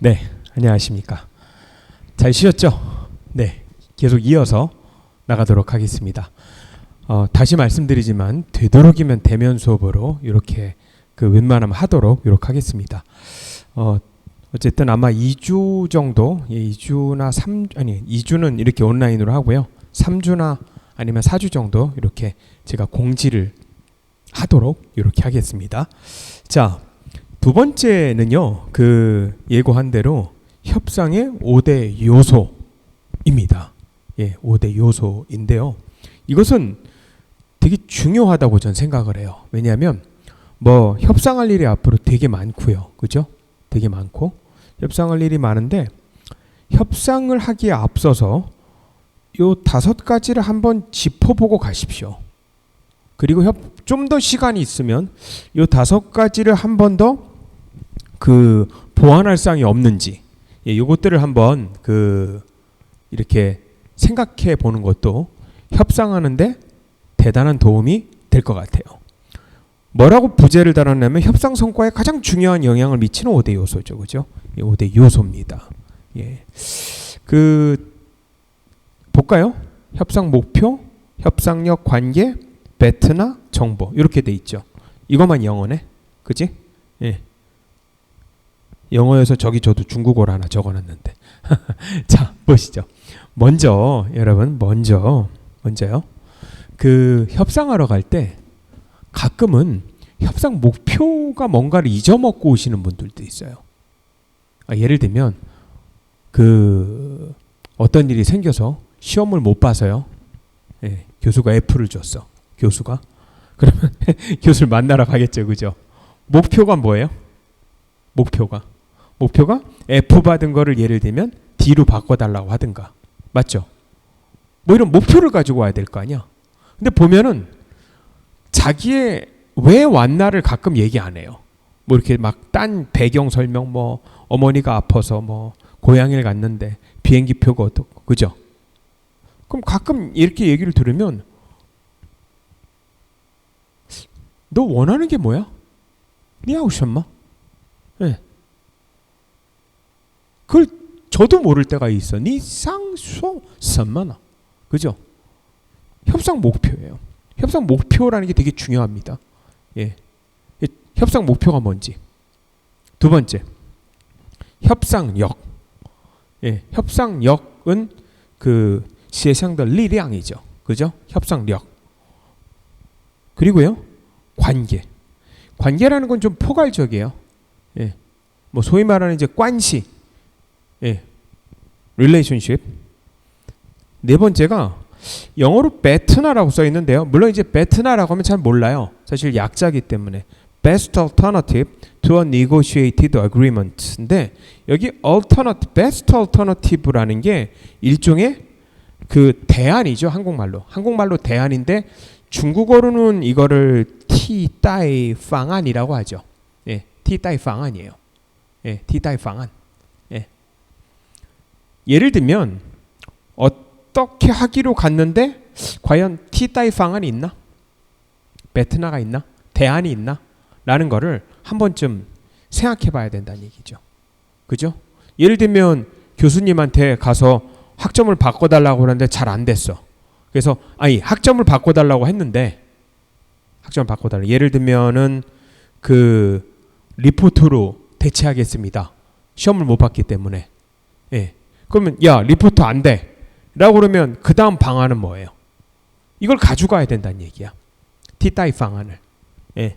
네, 안녕하십니까. 잘 쉬었죠? 네, 계속 이어서 나가도록 하겠습니다. 어, 다시 말씀드리지만 되도록이면 대면 수업으로 이렇게 그 웬만하면 하도록 이렇게 하겠습니다. 어, 어쨌든 아마 2주 정도, 예, 2주나 3 아니 2주는 이렇게 온라인으로 하고요. 3주나 아니면 4주 정도 이렇게 제가 공지를 하도록 이렇게 하겠습니다. 자, 두 번째는요. 그 예고한 대로 협상의 5대 요소입니다. 예, 5대 요소인데요. 이것은 되게 중요하다고 전 생각을 해요. 왜냐하면 뭐 협상할 일이 앞으로 되게 많고요. 그죠? 되게 많고 협상할 일이 많은데 협상을 하기에 앞서서 요 다섯 가지를 한번 짚어보고 가십시오. 그리고 좀 더 시간이 있으면 요 다섯 가지를 한 번 더 그 보완할 사항이 없는지 예, 요것들을 한번 그 이렇게 생각해 보는 것도 협상하는데 대단한 도움이 될 것 같아요. 뭐라고 부제를 달았냐면 협상 성과에 가장 중요한 영향을 미치는 5대 요소죠. 그죠? 이 5대 요소입니다. 예. 그 볼까요? 협상 목표, 협상력 관계, 배트나 정보 이렇게 돼 있죠. 이것만 영어네. 그지? 예. 영어에서 저기 저도 중국어로 하나 적어놨는데. 자 보시죠. 먼저 여러분 먼저 먼저요. 그 협상하러 갈 때 가끔은 협상 목표가 뭔가를 잊어먹고 오시는 분들도 있어요. 아, 예를 들면 그 어떤 일이 생겨서 시험을 못 봐서요. 예, 교수가 F를 줬어. 교수가 그러면 교수를 만나러 가겠죠, 그죠? 목표가 뭐예요? 목표가 목표가 F 받은 거를 예를 들면 D로 바꿔달라고 하든가 맞죠? 뭐 이런 목표를 가지고 와야 될 거 아니야. 근데 보면은 자기의 왜 왔나를 가끔 얘기 안 해요. 뭐 이렇게 막 딴 배경 설명 뭐 어머니가 아파서 뭐 고향을 갔는데 비행기 표가 어떻고 그죠? 그럼 가끔 이렇게 얘기를 들으면 너 원하는 게 뭐야? 니 아우셨마? 예. 네. 그걸 저도 모를 때가 있어. 니 상소 선마나. 그죠? 협상 목표예요. 협상 목표라는 게 되게 중요합니다. 예. 협상 목표가 뭔지. 두 번째. 협상력. 예. 협상력은 그 시상의 리량이죠. 그죠? 협상력. 그리고요. 관계. 관계라는 건 좀 포괄적이에요. 예. 뭐 소위 말하는 이제 관시. 예. relationship. 네 번째가 영어로 베트나라고 써 있는데요. 물론 이제 베트나라고 하면 잘 몰라요. 사실 약자기 때문에 best alternative to a negotiated agreement인데 여기 alternative, best alternative라는 게 일종의 그 대안이죠. 한국말로. 한국말로 대안인데 중국어로는 이거를 티 따이 방안이라고 하죠. 예, 티 따이 방안이에요. 예, 티 따이 방안. 예. 예를 들면 어떻게 하기로 갔는데 과연 티 따이 방안이 있나? 베트나가 있나? 대안이 있나? 라는 거를 한 번쯤 생각해 봐야 된다는 얘기죠. 그죠? 예를 들면 교수님한테 가서 학점을 바꿔달라고 하는데 잘 안 됐어. 그래서 아니 학점을 바꿔달라고 했는데 학점을 바꿔달라. 예를 들면은 그 리포트로 대체하겠습니다. 시험을 못 봤기 때문에. 예. 그러면 야 리포트 안 돼. 라고 그러면 그 다음 방안은 뭐예요? 이걸 가져가야 된다는 얘기야. 티따이 방안을. 예.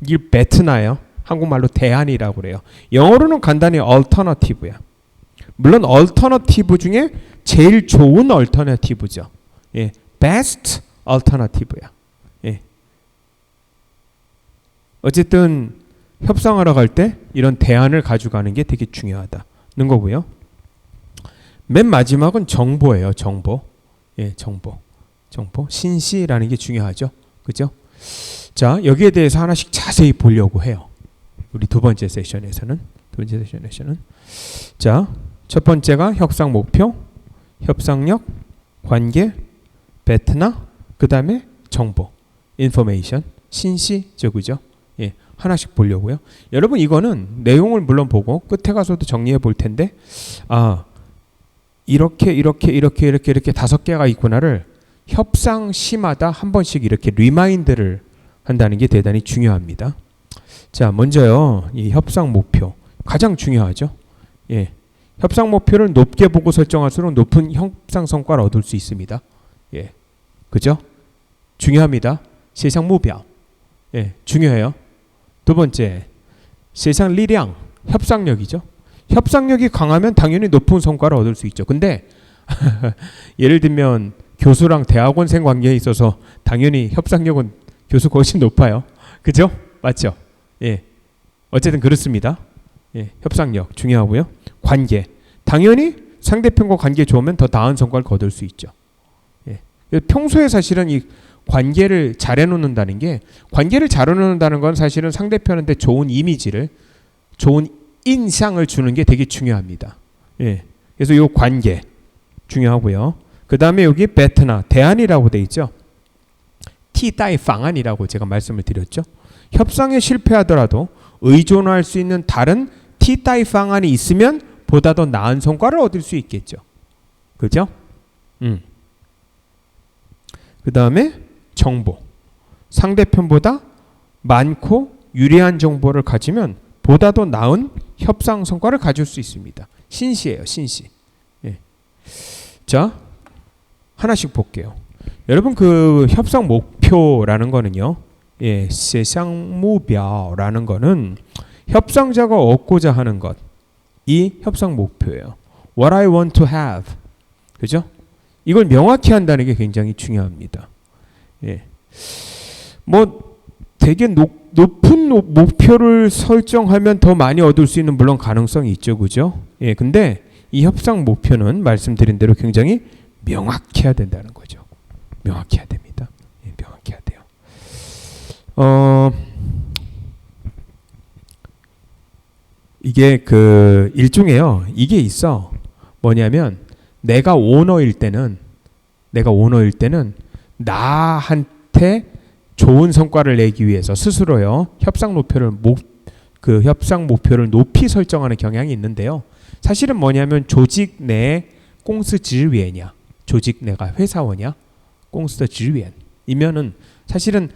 이게 베트나요. 한국말로 대안이라고 그래요. 영어로는 간단히 alternative야. 물론 alternative 중에 제일 좋은 alternative죠. 예. best alternative야. 예. 어쨌든 협상하러 갈 때 이런 대안을 가져가는 게 되게 중요하다는 거고요. 맨 마지막은 정보예요. 정보. 예, 정보. 정보. 신시라는 게 중요하죠. 그죠? 자, 여기에 대해서 하나씩 자세히 보려고 해요. 우리 두 번째 세션에서는 두 번째 세션에서는 자, 첫 번째가 협상 목표, 협상력, 관계, 베트나, 그 다음에 정보, 인포메이션, 신시죠, 그죠? 예, 하나씩 보려고요. 여러분 이거는 내용을 물론 보고 끝에 가서도 정리해 볼 텐데 아 이렇게 이렇게 이렇게 이렇게 이렇게 다섯 개가 있구나를 협상 시마다 한 번씩 이렇게 리마인드를 한다는 게 대단히 중요합니다. 자, 먼저요. 이 협상 목표 가장 중요하죠. 예. 협상 목표를 높게 보고 설정할수록 높은 협상 성과를 얻을 수 있습니다. 예. 그죠? 중요합니다. 세상目标. 예, 중요해요. 두 번째, 세상 리량, 협상력이죠. 협상력이 강하면 당연히 높은 성과를 얻을 수 있죠. 근데 예를 들면 교수랑 대학원생 관계에 있어서 당연히 협상력은 교수가 훨씬 높아요. 그죠? 맞죠? 예. 어쨌든 그렇습니다. 예, 협상력 중요하고요. 관계. 당연히 상대편과 관계 좋으면 더 나은 성과를 거둘 수 있죠. 예. 평소에 사실은 이 관계를 잘 해놓는다는 게 관계를 잘 해놓는다는 건 사실은 상대편한테 좋은 이미지를 좋은 인상을 주는 게 되게 중요합니다. 예. 그래서 요 관계 중요하고요. 그 다음에 여기 베트나 대안이라고 돼 있죠. 티다이 방안이라고 제가 말씀을 드렸죠. 협상에 실패하더라도 의존할 수 있는 다른 티다이 방안이 있으면 보다 더 나은 성과를 얻을 수 있겠죠. 그죠? 음. 그 다음에 정보. 상대편보다 많고 유리한 정보를 가지면 보다 더 나은 협상 성과를 가질 수 있습니다. 신시예요, 신시. 예. 자, 하나씩 볼게요. 여러분 그 협상 목표라는 거는요. 예, 세상目标라는 거는 협상자가 얻고자 하는 것. 이 협상 목표예요. What I want to have. 그죠? 이걸 명확히 한다는 게 굉장히 중요합니다. 예. 뭐 되게 높, 높은 노- 목표를 설정하면 더 많이 얻을 수 있는 물론 가능성이 있죠. 그죠? 예. 근데 이 협상 목표는 말씀드린 대로 굉장히 명확해야 된다는 거죠. 명확해야 됩니다. 예, 명확해야 돼요. 어 이게 그 일종에요. 이게 있어. 뭐냐면 내가 오너일 때는 내가 오너일 때는 나한테 좋은 성과를 내기 위해서 스스로요 협상 목표를 목, 그 협상 목표를 높이 설정하는 경향이 있는데요. 사실은 뭐냐면 조직 내 공스 지위냐 조직 내가 회사원이야 공스 지위이면은 사실은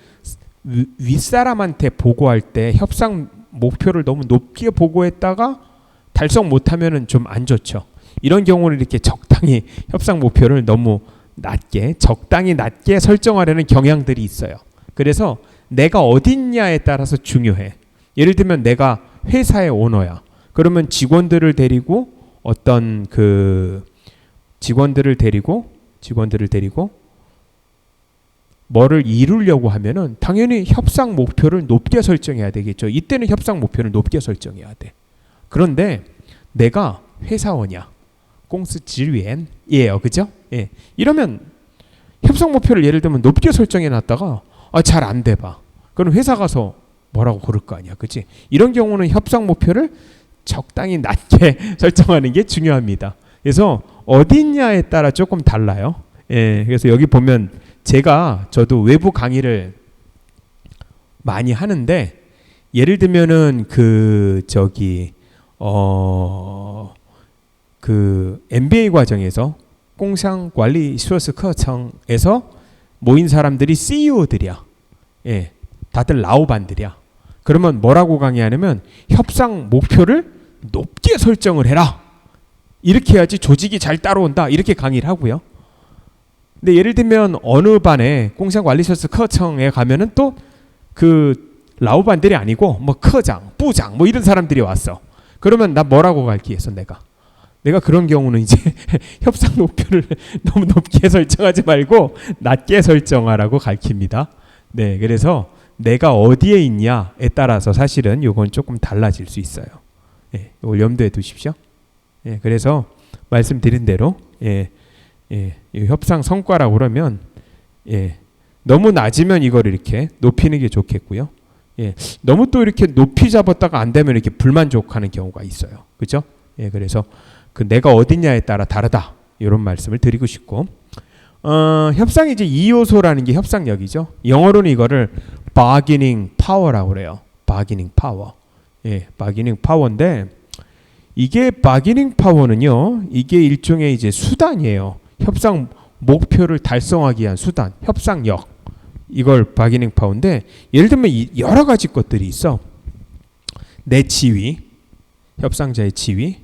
위- 윗사람한테 보고할 때 협상 목표를 너무 높게 보고했다가 달성 못하면은 좀 안 좋죠. 이런 경우는 이렇게 적당히 협상 목표를 너무 낮게 적당히 낮게 설정하려는 경향들이 있어요. 그래서 내가 어딨냐에 따라서 중요해. 예를 들면 내가 회사의 오너야. 그러면 직원들을 데리고 어떤 그 직원들을 데리고 직원들을 데리고 뭐를 이루려고 하면은 당연히 협상 목표를 높게 설정해야 되겠죠. 이때는 협상 목표를 높게 설정해야 돼. 그런데 내가 회사원이야. 공스 지위엔이에요. 그죠? 예. 이러면 협상 목표를 예를 들면 높게 설정해 놨다가 아, 잘 안 돼 봐. 그럼 회사 가서 뭐라고 그럴 거 아니야. 그치 이런 경우는 협상 목표를 적당히 낮게 설정하는 게 중요합니다. 그래서 어딨냐에 따라 조금 달라요. 예. 그래서 여기 보면 제가 저도 외부 강의를 많이 하는데 예를 들면은 그 저기 어 그 MBA 과정에서 공상 관리 수어스课程에서 모인 사람들이 CEO들이야. 예. 다들 라오반들이야. 그러면 뭐라고 강의하냐면 협상 목표를 높게 설정을 해라. 이렇게 해야지 조직이 잘 따라온다. 이렇게 강의를 하고요. 근데 예를 들면 어느 반에 공상 관리셔스 커청에 가면은 또 그 라오반들이 아니고 뭐科장, 부장 뭐 이런 사람들이 왔어. 그러면 나 뭐라고 갈기해서 내가 내가 그런 경우는 이제 협상 목표를 너무 높게 설정하지 말고 낮게 설정하라고 가르칩니다. 네, 그래서 내가 어디에 있냐에 따라서 사실은 요건 조금 달라질 수 있어요. 예, 이걸 염두에 두십시오. 예, 그래서 말씀드린 대로 예, 예, 이 협상 성과라고 그러면 예, 너무 낮으면 이걸 이렇게 높이는 게 좋겠고요. 예, 너무 또 이렇게 높이 잡았다가 안 되면 이렇게 불만족하는 경우가 있어요. 그죠? 예, 그래서 그 내가 어디냐에 따라 다르다. 이런 말씀을 드리고 싶고 어, 협상이 이제 이 요소라는 게 협상력이죠. 영어로는 이거를 bargaining power라고 그래요. 바기닝 파워. 예, 바기닝 파워인데 이게 바기닝 파워는요. 이게 일종의 이제 수단이에요. 협상 목표를 달성하기 위한 수단, 협상력. 이걸 바기닝 파워인데 예를 들면 이 여러 가지 것들이 있어. 내 지위, 협상자의 지위.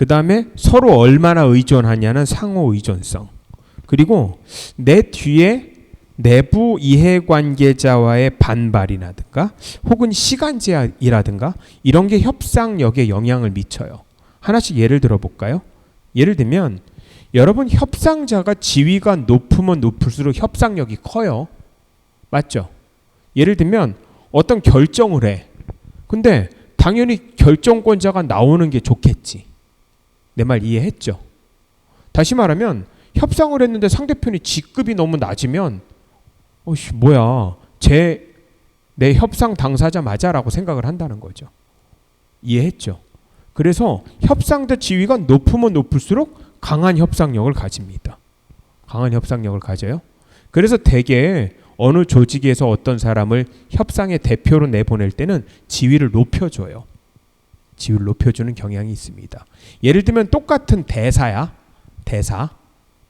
그 다음에 서로 얼마나 의존하냐는 상호 의존성. 그리고 내 뒤에 내부 이해관계자와의 반발이라든가 혹은 시간 제약이라든가 이런 게 협상력에 영향을 미쳐요. 하나씩 예를 들어 볼까요? 예를 들면 여러분 협상자가 지위가 높으면 높을수록 협상력이 커요. 맞죠? 예를 들면 어떤 결정을 해. 근데 당연히 결정권자가 나오는 게 좋겠지. 내 말 이해했죠? 다시 말하면 협상을 했는데 상대편이 직급이 너무 낮으면 어씨 뭐야 제 내 협상 당사자 맞아라고 생각을 한다는 거죠. 이해했죠? 그래서 협상자 지위가 높으면 높을수록 강한 협상력을 가집니다. 강한 협상력을 가져요. 그래서 대개 어느 조직에서 어떤 사람을 협상의 대표로 내보낼 때는 지위를 높여줘요. 지위를 높여주는 경향이 있습니다. 예를 들면 똑같은 대사야. 대사.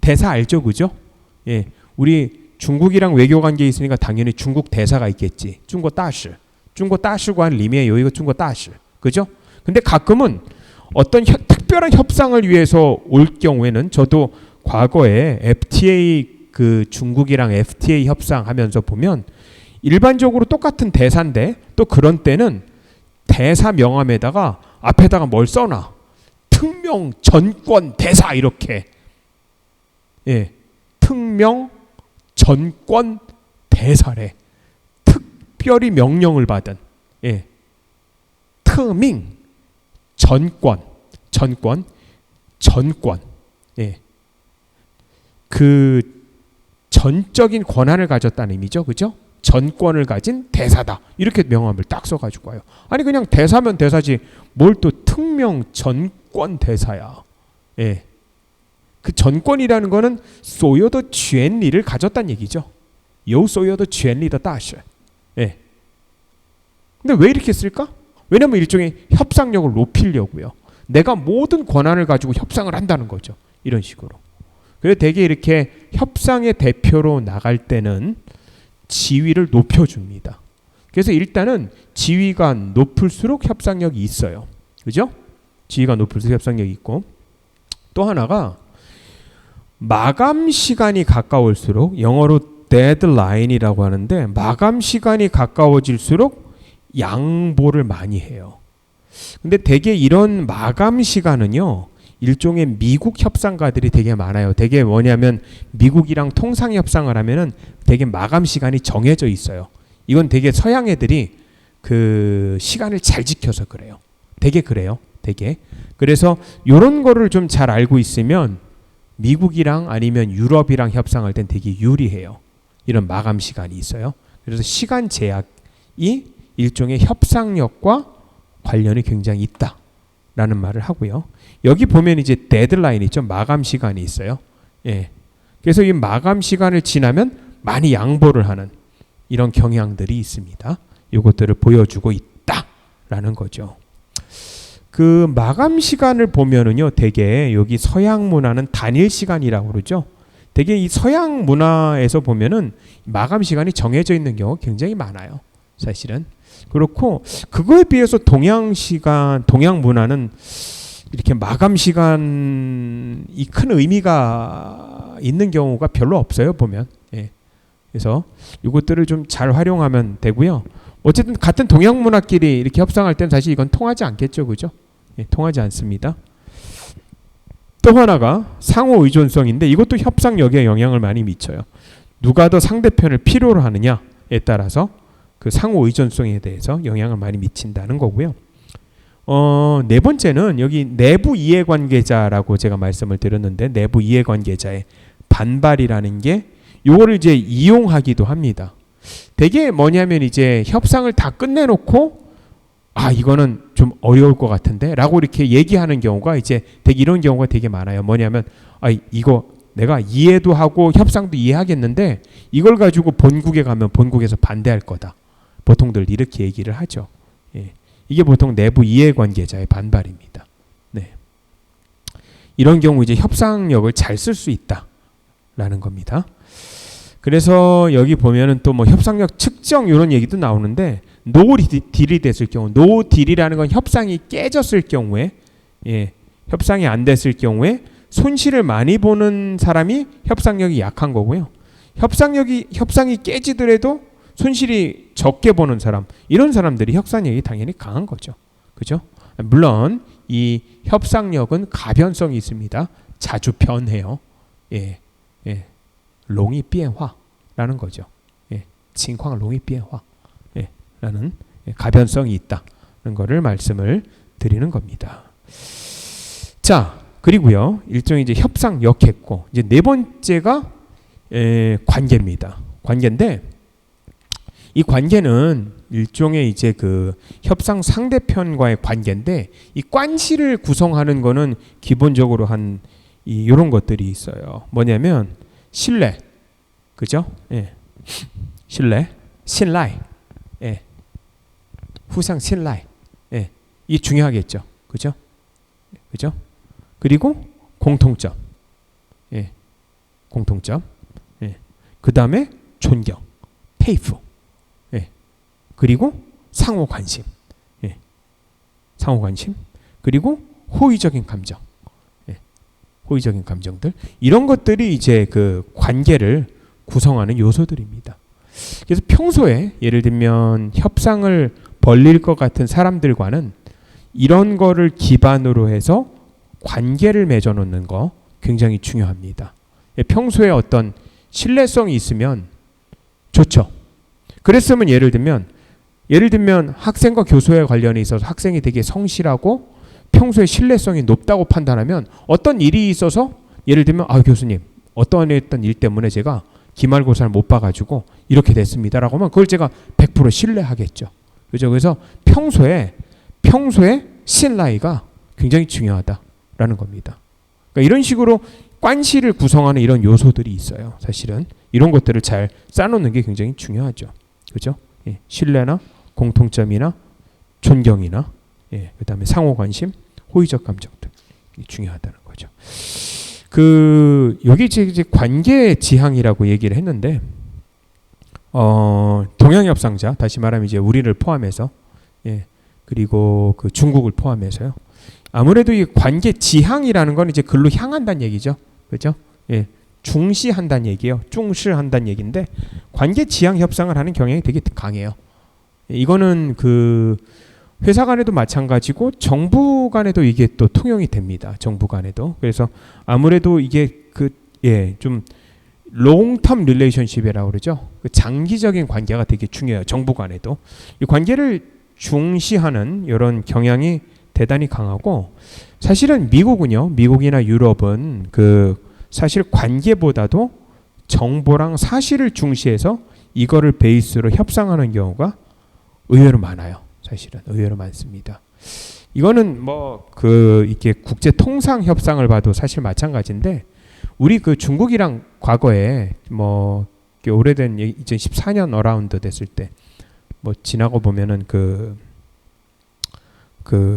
대사 알죠, 그죠? 예, 우리 중국이랑 외교 관계 있으니까 당연히 중국 대사가 있겠지. 중국 다시, 중국 다시관 리미에 여기가 중국 다시, 그죠? 근데 가끔은 어떤 혀, 특별한 협상을 위해서 올 경우에는 저도 과거에 FTA 그 중국이랑 FTA 협상하면서 보면 일반적으로 똑같은 대사인데 또 그런 때는 대사 명함에다가 앞에다가 뭘 써놔 특명 전권 대사 이렇게 예 특명 전권 대사래. 특별히 명령을 받은 예. 특명 전권 전권 전권 예. 그 전적인 권한을 가졌다는 의미죠. 그죠? 전권을 가진 대사다. 이렇게 명함을 딱 써가지고 와요. 아니 그냥 대사면 대사지 뭘 또 특명 전권 대사야. 예. 그 전권이라는 거는 소요도 쥐엔리를 가졌단 얘기죠. 요 소요도 쥐엔리더 다시. 예. 근데 왜 이렇게 쓸까? 왜냐면 일종의 협상력을 높이려고요. 내가 모든 권한을 가지고 협상을 한다는 거죠. 이런 식으로. 그래서 대개 이렇게 협상의 대표로 나갈 때는 지위를 높여줍니다. 그래서 일단은 지위가 높을수록 협상력이 있어요. 그죠? 지위가 높을수록 협상력이 있고 또 하나가 마감 시간이 가까울수록 영어로 데드라인이라고 하는데 마감 시간이 가까워질수록 양보를 많이 해요. 근데 대개 이런 마감 시간은요. 일종의 미국 협상가들이 되게 많아요. 되게 뭐냐면 미국이랑 통상 협상을 하면은 되게 마감 시간이 정해져 있어요. 이건 되게 서양 애들이 그 시간을 잘 지켜서 그래요. 되게 그래요. 되게. 그래서 요런 거를 좀 잘 알고 있으면 미국이랑 아니면 유럽이랑 협상할 땐 되게 유리해요. 이런 마감 시간이 있어요. 그래서 시간 제약이 일종의 협상력과 관련이 굉장히 있다 라는 말을 하고요. 여기 보면 이제 데드라인 있죠. 마감 시간이 있어요. 예. 그래서 이 마감 시간을 지나면 많이 양보를 하는 이런 경향들이 있습니다. 이것들을 보여주고 있다라는 거죠. 그 마감 시간을 보면은요, 되게 여기 서양 문화는 단일 시간이라고 그러죠. 되게 이 서양 문화에서 보면은 마감 시간이 정해져 있는 경우가 굉장히 많아요. 사실은 그렇고 그거에 비해서 동양 시간, 동양 문화는 이렇게 마감 시간이 큰 의미가 있는 경우가 별로 없어요 보면. 예. 그래서 이것들을 좀 잘 활용하면 되고요. 어쨌든 같은 동양 문화끼리 이렇게 협상할 때는 사실 이건 통하지 않겠죠, 그죠? 예, 통하지 않습니다. 또 하나가 상호 의존성인데 이것도 협상력에 영향을 많이 미쳐요. 누가 더 상대편을 필요로 하느냐에 따라서 그 상호 의존성에 대해서 영향을 많이 미친다는 거고요. 어, 네 번째는 여기 내부 이해관계자라고 제가 말씀을 드렸는데 내부 이해관계자의 반발이라는 게 요거를 이제 이용하기도 합니다. 되게 뭐냐면 이제 협상을 다 끝내놓고 아 이거는 좀 어려울 것 같은데라고 이렇게 얘기하는 경우가 이제 되게 이런 경우가 되게 많아요. 뭐냐면 아 이거 내가 이해도 하고 협상도 이해하겠는데 이걸 가지고 본국에 가면 본국에서 반대할 거다. 보통들 이렇게 얘기를 하죠. 예. 이게 보통 내부 이해관계자의 반발입니다. 네. 이런 경우 이제 협상력을 잘 쓸 수 있다라는 겁니다. 그래서 여기 보면은 또 뭐 협상력 측정 이런 얘기도 나오는데 노 딜이 됐을 경우 노 딜이라는 건 협상이 깨졌을 경우에 예, 협상이 안 됐을 경우에 손실을 많이 보는 사람이 협상력이 약한 거고요. 협상력이 협상이 깨지더라도 손실이 적게 보는 사람 이런 사람들이 협상력이 당연히 강한 거죠. 그죠? 물론 이 협상력은 가변성이 있습니다. 자주 변해요. 예, 예, 롱이 비엔화라는 거죠. 예, 칭황 롱이 비엔화. 예, 라는 가변성이 있다는 거를 말씀을 드리는 겁니다. 자, 그리고요. 일종의 이제 협상역 했고 이제 네 번째가 에, 관계입니다. 관계인데 이 관계는 일종의 이제 그 협상 상대편과의 관계인데 이 관시를 구성하는 거는 기본적으로 한이 요런 것들이 있어요. 뭐냐면 신뢰. 그죠? 예. 신뢰, 신뢰. 예. 후상 신뢰. 예. 이 중요하겠죠. 그죠? 그죠? 그리고 공통점. 예. 공통점. 예. 그 다음에 존경. 페이프. 예. 그리고 상호 관심. 예. 상호 관심. 그리고 호의적인 감정. 예. 호의적인 감정들. 이런 것들이 이제 그 관계를 구성하는 요소들입니다. 그래서 평소에 예를 들면 협상을 벌릴 것 같은 사람들과는 이런 거를 기반으로 해서 관계를 맺어 놓는 거 굉장히 중요합니다. 예, 평소에 어떤 신뢰성이 있으면 좋죠. 그랬으면 예를 들면 예를 들면 학생과 교수에 관련해 있어서 학생이 되게 성실하고 평소에 신뢰성이 높다고 판단하면 어떤 일이 있어서 예를 들면 아 교수님 어떤 어떤 일 때문에 제가 기말고사를 못 봐가지고 이렇게 됐습니다라고 하면 그걸 제가 100% 신뢰하겠죠. 그죠? 그래서 평소에 평소에 신뢰가 굉장히 중요하다라는 겁니다. 그러니까 이런 식으로 관시를 구성하는 이런 요소들이 있어요. 사실은 이런 것들을 잘 쌓아놓는 게 굉장히 중요하죠. 그죠? 예, 신뢰나 공통점이나 존경이나 예, 그다음에 상호 관심, 호의적 감정들 중요하다는 거죠. 그 여기 이제 관계 지향이라고 얘기를 했는데 어 동양 협상자 다시 말하면 이제 우리를 포함해서 예 그리고 그 중국을 포함해서요. 아무래도 이 관계 지향이라는 건 이제 글로 향한다는 얘기죠. 그죠? 예 중시한다는 얘기예요. 중시한다는 얘기인데 관계 지향 협상을 하는 경향이 되게 강해요 이거는 그 회사 간에도 마찬가지고 정부 간에도 이게 또 통용이 됩니다. 정부 간에도. 그래서 아무래도 이게 그 예 좀 롱텀 릴레이션십이라고 그러죠. 그 장기적인 관계가 되게 중요해요. 정부 간에도. 이 관계를 중시하는 이런 경향이 대단히 강하고 사실은 미국은요. 미국이나 유럽은 그 사실 관계보다도 정보랑 사실을 중시해서 이거를 베이스로 협상하는 경우가 의외로 많아요. 사실은 의외로 많습니다. 이거는 뭐 그 이렇게 국제 통상 협상을 봐도 사실 마찬가지인데 우리 그 중국이랑 과거에 뭐 오래된 2014년 어라운드 됐을 때 뭐 지나고 보면은 그그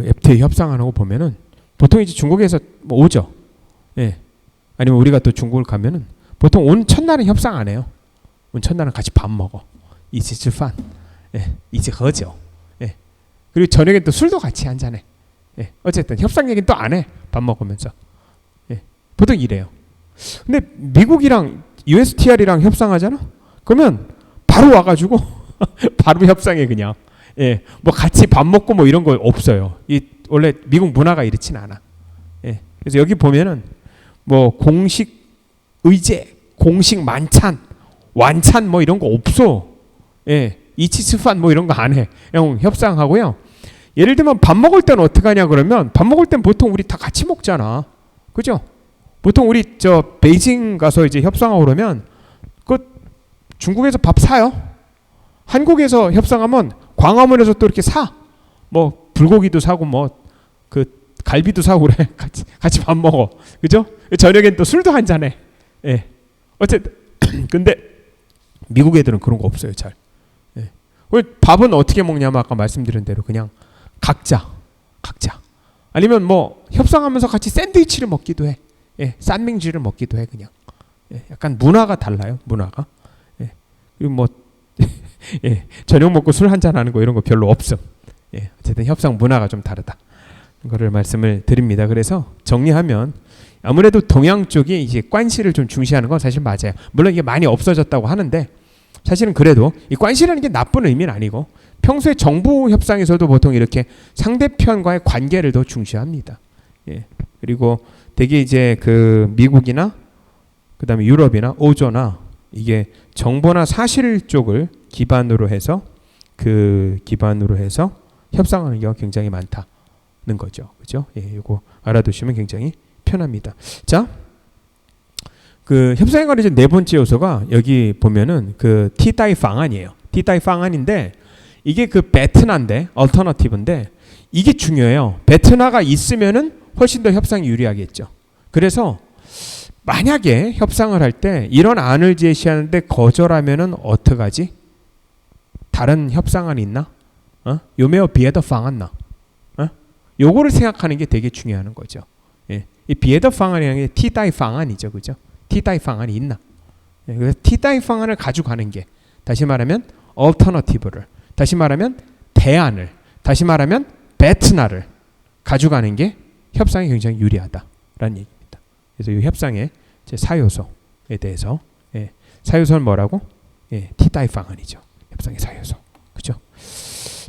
FTA 협상하는 거 보면은 보통 이제 중국에서 뭐 오죠. 예. 아니면 우리가 또 중국을 가면은 보통 온 첫날은 협상 안 해요. 온 첫날은 같이 밥 먹어. 吃饭. 예. 이치 喝酒. 그리고 저녁에 또 술도 같이 한 잔해. 예, 어쨌든 협상 얘기는 또 안 해. 밥 먹으면서. 예, 보통 이래요. 근데 미국이랑 USTR이랑 협상하잖아. 그러면 바로 와가지고 바로 협상해 그냥. 예, 뭐 같이 밥 먹고 뭐 이런 거 없어요. 이 원래 미국 문화가 이렇진 않아. 예, 그래서 여기 보면은 뭐 공식 의제, 공식 만찬, 완찬 뭐 이런 거 없어. 예, 이치스판 뭐 이런 거 안 해. 그냥 협상하고요. 예를 들면 밥 먹을 때는 어떻게 하냐 그러면 밥 먹을 땐 보통 우리 다 같이 먹잖아. 그죠? 보통 우리 저 베이징 가서 이제 협상하고 그러면 그 중국에서 밥 사요. 한국에서 협상하면 광화문에서 또 이렇게 사. 뭐 불고기도 사고 뭐 그 갈비도 사고 그래. 같이 같이 밥 먹어. 그죠? 저녁엔 또 술도 한 잔 해. 예. 어쨌든 근데 미국 애들은 그런 거 없어요, 잘. 왜 밥은 어떻게 먹냐면 아까 말씀드린 대로 그냥 각자 각자 아니면 뭐 협상하면서 같이 샌드위치를 먹기도 해. 예, 쌈맹지를 먹기도 해 그냥. 예, 약간 문화가 달라요 문화가. 예, 그리고 뭐 예, 저녁 먹고 술 한잔 하는 거 이런 거 별로 없음. 예, 어쨌든 협상 문화가 좀 다르다. 거를 말씀을 드립니다. 그래서 정리하면 아무래도 동양 쪽이 이제 관시를 좀 중시하는 건 사실 맞아요. 물론 이게 많이 없어졌다고 하는데 사실은 그래도 이 관시라는 게 나쁜 의미는 아니고 평소에 정부 협상에서도 보통 이렇게 상대편과의 관계를 더 중시합니다. 예. 그리고 되게 이제 그 미국이나 그다음에 유럽이나 오조나 이게 정보나 사실 쪽을 기반으로 해서 그 기반으로 해서 협상하는 경우가 굉장히 많다는 거죠. 그죠? 예, 이거 알아두시면 굉장히 편합니다. 자, 그 관한 이제 네 번째 요소가 여기 보면은 그 T-따위 방안이에요. T-따위 방안인데 이게 그 베트나인데 얼터너티브인데 이게 중요해요. 베트나가 있으면은 훨씬 더 협상이 유리하겠죠. 그래서 만약에 협상을 할 때 이런 안을 제시하는데 거절하면은 어떡하지? 다른 협상안이 있나? 어? 요메어 비에더 방안나? 어? 요거를 생각하는 게 되게 중요한 거죠. 예. 이 비에더 방안이라는 게 T-따위 방안이죠. 그죠? T-따위 방안이 있나? 예. 그래서 T-따위 방안을 가져가는 게 다시 말하면 얼터너티브를 다시 말하면 대안을 다시 말하면 베트나를 가져가는 게 협상에 굉장히 유리하다라는 얘기입니다. 그래서 이 협상의 제 사요소에 대해서 예, 사요소는 뭐라고? 예, T-따위 방안이죠. 협상의 사요소. 그죠?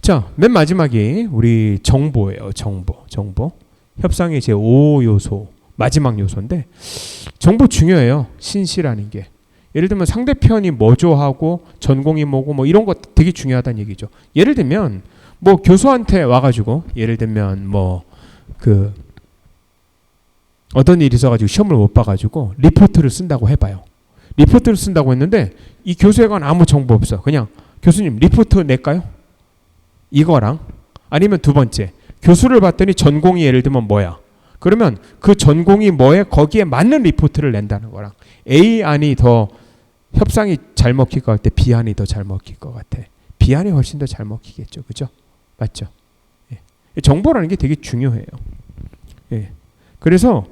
자, 맨 마지막이 우리 정보예요. 정보. 정보. 협상의 제 5요소. 마지막 요소인데 정보 중요해요. 신시라는 게. 예를 들면 상대편이 뭐죠 하고 전공이 뭐고 뭐 이런 거 되게 중요하다는 얘기죠. 예를 들면 뭐 교수한테 와가지고 예를 들면 뭐 그 어떤 일이 있어가지고 시험을 못 봐가지고 리포트를 쓴다고 해봐요. 리포트를 쓴다고 했는데 이 교수에 관한 아무 정보 없어. 그냥 교수님 리포트 낼까요? 이거랑 아니면 두 번째 교수를 봤더니 전공이 예를 들면 뭐야? 그러면 그 전공이 뭐에 거기에 맞는 리포트를 낸다는 거랑 A 안이 더 협상이 잘 먹힐 것 같아. B 안이 더 잘 먹힐 것 같아. B 안이 훨씬 더 잘 먹히겠죠. 그죠? 맞죠? 예. 정보라는 게 되게 중요해요. 예. 그래서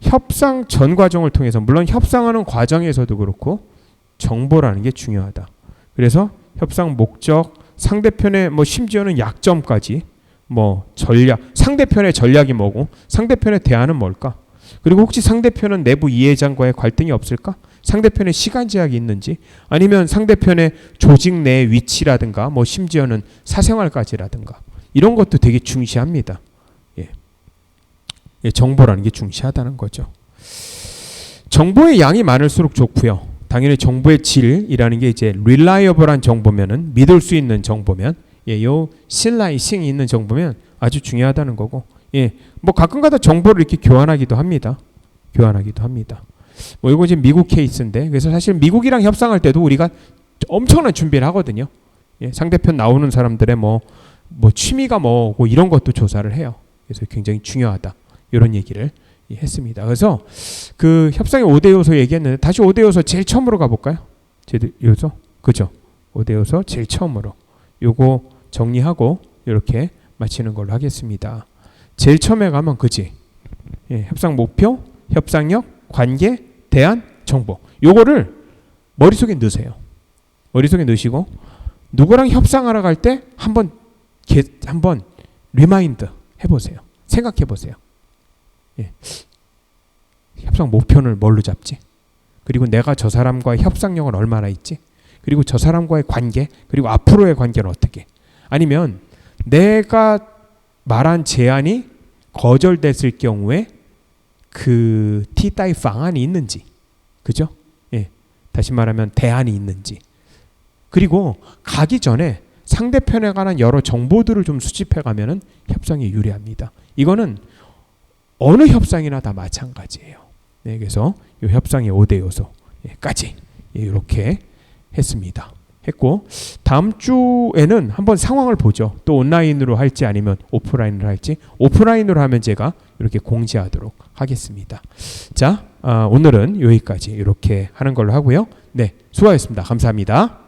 협상 전 과정을 통해서 물론 협상하는 과정에서도 그렇고 정보라는 게 중요하다. 그래서 협상 목적, 상대편의 뭐 심지어는 약점까지 뭐 전략, 상대편의 전략이 뭐고 상대편의 대안은 뭘까? 그리고 혹시 상대편은 내부 이해장과의 갈등이 없을까? 상대편의 시간 제약이 있는지 아니면 상대편의 조직 내 위치라든가 뭐 심지어는 사생활까지라든가 이런 것도 되게 중시합니다. 예. 예, 정보라는 게 중시하다는 거죠. 정보의 양이 많을수록 좋고요. 당연히 정보의 질이라는 게 이제 reliable한 정보면은 믿을 수 있는 정보면 예, 요 신라이 싱이 있는 정보면 아주 중요하다는 거고 예, 뭐 가끔가다 정보를 이렇게 교환하기도 합니다. 교환하기도 합니다. 뭐 이거 지금 미국 케이스인데 그래서 사실 미국이랑 협상할 때도 우리가 엄청난 준비를 하거든요. 예, 상대편 나오는 사람들의 뭐, 뭐 취미가 뭐고 이런 것도 조사를 해요. 그래서 굉장히 중요하다. 이런 얘기를 했습니다. 그래서 그 협상의 5대 요소 얘기했는데 다시 5대 요소 제일 처음으로 가볼까요? 제일 요소? 그죠? 5대 요소 제일 처음으로 요거 정리하고 이렇게 마치는 걸로 하겠습니다. 제일 처음에 가면 그지? 예, 협상 목표, 협상력, 관계, 대안, 정보. 요거를 머릿속에 넣으세요. 머릿속에 넣으시고 누구랑 협상하러 갈 때 한번 게, 한번 리마인드 해보세요. 생각해보세요. 예. 협상 목표를 뭘로 잡지? 그리고 내가 저 사람과의 협상력은 얼마나 있지? 그리고 저 사람과의 관계, 그리고 앞으로의 관계는 어떻게? 아니면 내가 말한 제안이 거절됐을 경우에 그 T-따위 방안이 있는지, 그죠? 예. 다시 말하면 대안이 있는지. 그리고 가기 전에 상대편에 관한 여러 정보들을 좀 수집해 가면은 협상이 유리합니다. 이거는 어느 협상이나 다 마찬가지예요. 네, 그래서 이 협상의 5대 요소까지 이렇게 했습니다. 했고 다음 주에는 한번 상황을 보죠. 또 온라인으로 할지 아니면 오프라인으로 할지 오프라인으로 하면 제가 이렇게 공지하도록 하겠습니다. 자, 아, 오늘은 여기까지 이렇게 하는 걸로 하고요. 네, 수고하셨습니다. 감사합니다.